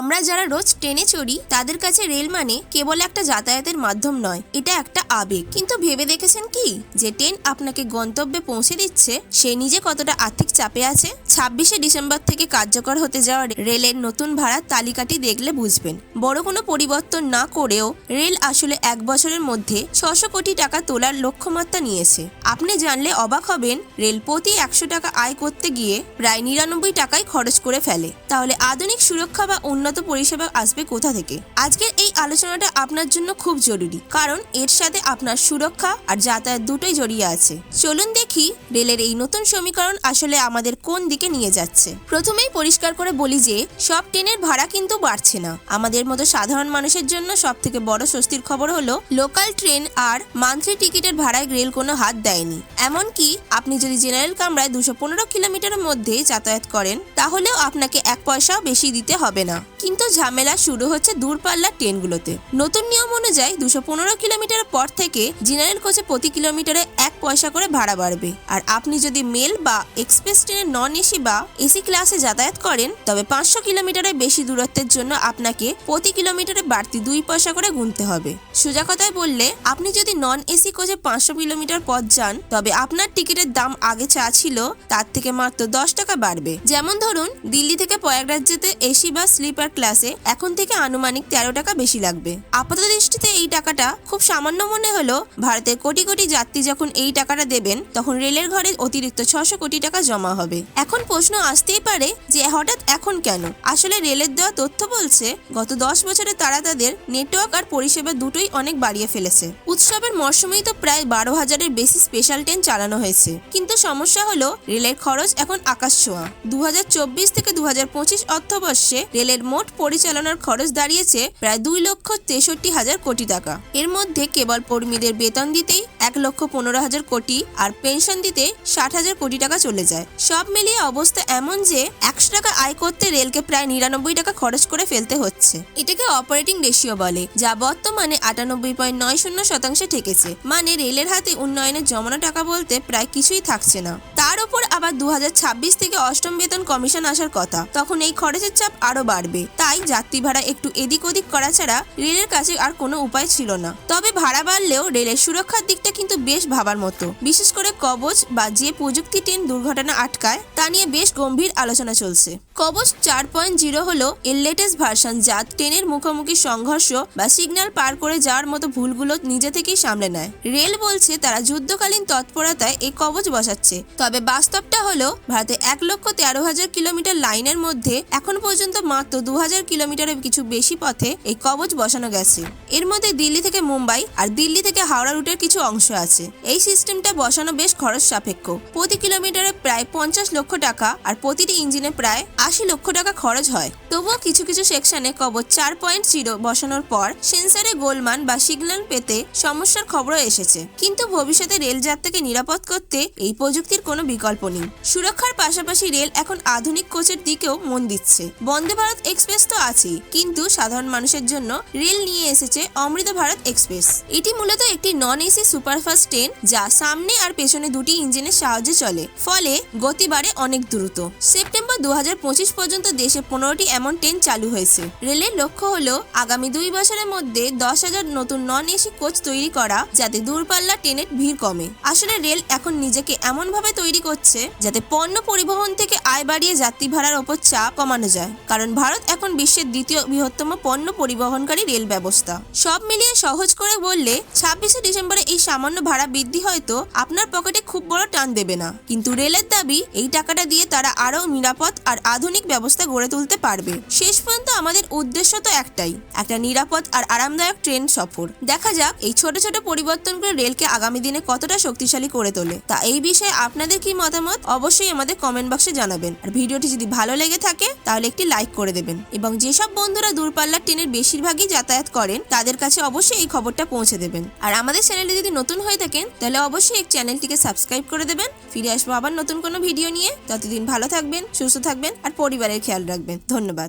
আমরা যারা রোজ ট্রেনে চড়ি, তাদের কাছে রেল মানে কেবল একটা যাতায়াতের মাধ্যম নয়, এটা একটা আবেগ। কিন্তু ভেবে দেখেছেন কি? যে ট্রেন আপনাকে গন্তব্যে পৌঁছে দিচ্ছে, সে নিজে কতটা আর্থিক চাপে আছে? ছাব্বিশে ডিসেম্বর থেকে কার্যকর হতে যাওয়া রেলের নতুন ভাড়ার তালিকাটি দেখলে বুঝবেন। বড় কোনো পরিবর্তন না করেও রেল আসলে এক বছরের মধ্যে ছশো কোটি টাকা তোলার লক্ষ্যমাত্রা নিয়েছে। আপনি জানলে অবাক হবেন, রেল প্রতি একশো টাকা আয় করতে গিয়ে প্রায় নিরানব্বই টাকায় খরচ করে ফেলে। তাহলে আধুনিক সুরক্ষা বা উন্নত পরিষেবা আসবে কোথা থেকে? আজকের এই আলোচনাটা আপনার জন্য খুব জরুরি, কারণ এর সাথে আপনার সুরক্ষা আর যাতায়াত দুটোই জড়িয়ে আছে। চলুন দেখি রেলের এই নতুন সমীকরণ আসলে আমাদের কোন দিকে নিয়ে যাচ্ছে। প্রথমেই পরিষ্কার করে বলি যে, সব ট্রেনের ভাড়া কিন্তু বাড়ছে না। আমাদের মতো সাধারণ মানুষের জন্য সব থেকে বড় স্বস্তির খবর হলো, লোকাল ট্রেন আর মান্থলি টিকিটের ভাড়ায় রেল কোনো হাত দেয়নি। এমনকি আপনি যদি জেনারেল কামরায় দুশো পনেরো কিলোমিটারের মধ্যে যাতায়াত করেন, তাহলেও আপনাকে এক পয়সাও বেশি দিতে হবে না। কিন্তু ঝামেলা শুরু হচ্ছে দূরপাল্লার ট্রেনগুলোতে। নতুন নিয়ম অনুযায়ী দুশো পনেরো কিলোমিটার পর থেকে জেনারেল কোচে প্রতি কিলোমিটারে পয়সা করে ভাড়া বাড়বে। আর আপনি যদি মেল বা এক্সপ্রেস ট্রেনে নন এসি বা এসি ক্লাসে যাতায়াত করেন, তবে পাঁচশো কিলোমিটারের বেশি দূরত্বের জন্য আপনাকে প্রতি কিলোমিটারে বাড়তি দুই পয়সা করে গুনতে হবে। সোজা কথায় বললে, আপনি যদি নন এসি কোচে পাঁচশো কিলোমিটার পথ যান, তবে আপনার টিকিটের দাম আগে চা ছিল, তার থেকে মাত্র দশ টাকা বাড়বে। যেমন ধরুন, দিল্লি থেকে প্রয়াগরাজ যেতে এসি বা স্লিপার ক্লাসে এখন থেকে আনুমানিক তেরো টাকা বেশি লাগবে। আপাত দৃষ্টিতে এই টাকাটা খুব সামান্য মনে হলো ভারতের কোটি কোটি যাত্রী যখন এই টাকাটা দেবেন, তখন রেলের ঘরে অতিরিক্ত ছশো কোটি টাকা জমা হবে। এখন প্রশ্ন আসতেই পারে যে, হঠাৎ এখন কেন? আসলে রেলের দেওয়া তথ্য বলছে, গত দশ বছরে তারা তাদের নেটওয়ার্ক আর পরিষেবা দুটোই অনেক বাড়িয়ে ফেলেছে। উৎসবের মরশুমেই তো প্রায় বারো হাজারের বেশি স্পেশাল ট্রেন চালানো হয়েছে। কিন্তু সমস্যা হলো, রেলের খরচ এখন আকাশ ছোঁয়া। দু হাজার চব্বিশ থেকে দু হাজার পঁচিশ অর্থবর্ষে রেলের মোট পরিচালনার খরচ দাঁড়িয়েছে প্রায় দুই লক্ষ তেষট্টি হাজার কোটি টাকা। এর মধ্যে কেবল কর্মীদের বেতন দিতেই এক লক্ষ পনেরো হাজার কোটি আর পেনশন দিতে ষাট হাজার কোটি টাকা চলে যায়। সব মিলিয়ে অবস্থা এমন যে একশো টাকা আয় করতে রেলকে প্রায় নিরানব্বই টাকা খরচ করে ফেলতে হচ্ছে। এটাকে অপারেটিং রেশিও বলে, যা বর্তমানে আটানব্বই পয়েন্ট নয় শূন্য শতাংশে ঠেকেছে। মানে রেলের হাতে উন্নয়নের জমানো টাকা বলতে প্রায় কিছুই থাকছে না। তার আবার দু হাজার ছাব্বিশ থেকে অষ্টম বেতন কমিশন আসার কথা। তখন এই খরচের চাপ আরও বাড়বে। তাই যাত্রী ভাড়া একটু এদিক ওদিক করা ছাড়া রেলের কাছে আর কোনো উপায় ছিল না। তবে ভাড়া বাড়লেও রেলের সুরক্ষার দিকটা কিন্তু বেশ ভাবার মতো। বিশেষ করে কবচ বা যে প্রযুক্তি ট্রেন দুর্ঘটনা আটকায়, তা নিয়ে বেশ গম্ভীর আলোচনা চলছে। কবচ চার পয়েন্ট জিরো হলো এর লেটেস্ট ভার্সন যা ট্রেনের মুখোমুখি সংঘর্ষ বা সিগন্যাল পার করে যাওয়ার মতো ভুলগুলো নিজে থেকেই সামলে নেয়। রেল বলছে তারা যুদ্ধকালীন তৎপরতায় এই কবচ বসাচ্ছে। তবে বাস্তবটা হলো ভারতে এক লক্ষ তেরো হাজার কিলোমিটার লাইনের মধ্যে এখন পর্যন্ত মাত্র দু হাজার কিলোমিটারের কিছু বেশি পথে এই কবচ বসানো গেছে। এর মধ্যে দিল্লি থেকে মুম্বাই আর দিল্লি থেকে হাওড়া রুটের কিছু অংশ আছে। এই সিস্টেমটা বসানো বেশ খরচ সাপেক্ষ। প্রতি কিলোমিটারে প্রায় পঞ্চাশ লক্ষ টাকা আর প্রতিটি ইঞ্জিনে প্রায় আশি লক্ষ টাকা খরচ হয়। তবুও কিছু কিছু সেকশনে কবচ চার পয়েন্ট জিরো বসানোর পর সেন্সারে গোলমান বা সিগন্যাল পেতে সমস্যার খবরও এসেছে। কিন্তু ভবিষ্যতে রেল যাত্রাকে নিরাপদ করতে এই প্রযুক্তির কোনো বিকল্প নেই। সুরক্ষার পাশাপাশি রেল এখন আধুনিক কোচের দিকেও মন দিচ্ছে। বন্দে ভারত এক্সপ্রেস তো আছেই, কিন্তু সাধারণ মানুষের জন্য রেল নিয়ে এসেছে অমৃত ভারত এক্সপ্রেস। এটি মূলত একটি নন এসি সুপারফাস্ট ট্রেন যা সামনে আর পেছনে দুটি ইঞ্জিনের সাহায্যে চলে, ফলে গতি বাড়ে অনেক দ্রুত। সেপ্টেম্বর দু হাজার পঁচিশ পর্যন্ত দেশে পনেরোটি এমন ট্রেন চালু হয়েছে। রেলের লক্ষ্য হলো আগামী দুই বছরের মধ্যে দশ হাজার নতুন নন এসি কোচ তৈরি করা যাতে দূরপাল্লা ট্রেনের ভিড় কমে। আসলে রেল এখন নিজেকে এমন ভাবে তৈরি করছে যাতে পণ্য পরিবহন থেকে আয় বাড়িয়ে যাত্রী ভাড়ার ওপর চাপ কমানো যায়। কারণ ভারত এখন বিশ্বের দ্বিতীয় বৃহত্তম পণ্য পরিবহনকারী রেল ব্যবস্থা। সব মিলিয়ে সহজ করে বললে, ছাব্বিশে ডিসেম্বরে এই সামান্য ভাড়া বৃদ্ধি হয়তো আপনার পকেটে খুব বড় টান দেবে না। কিন্তু রেলের দাবি, এই টাকাটা দিয়ে তারা আরও নিরাপদ আর আধুনিক ব্যবস্থা গড়ে তুলতে পারবে। শেষ পর্যন্ত আমাদের উদ্দেশ্য তো একটাই, একটা নিরাপদ আর আরামদায়ক ট্রেন সফর। দেখা যাক এই ছোট ছোট পরিবর্তনগুলো রেলকে আগামী দিনে কতটা শক্তিশালী করে তোলে। তা এই বিষয়ে আপনাদের কি মতামত? অবশ্যই আমাদের কমেন্ট বক্সে জানাবেন। আর ভিডিওটি যদি ভালো লেগে থাকে, তাহলে একটি লাইক করে দেবেন। এবং যেসব বন্ধুরা দূরপাল্লার ট্রেনের বেশিরভাগই যাতায়াত করেন, তাদের কাছে অবশ্যই এই খবরটা পৌঁছে দেবেন। আর আমাদের চ্যানেলে যদি নতুন হয়ে থাকেন, তাহলে অবশ্যই এই চ্যানেলটিকে সাবস্ক্রাইব করে দেবেন। ফিরে আসব আবার নতুন কোনো ভিডিও নিয়ে। ততদিন ভালো থাকবেন, সুস্থ থাকবেন, আর পরিবারের খেয়াল রাখবেন। ধন্যবাদ।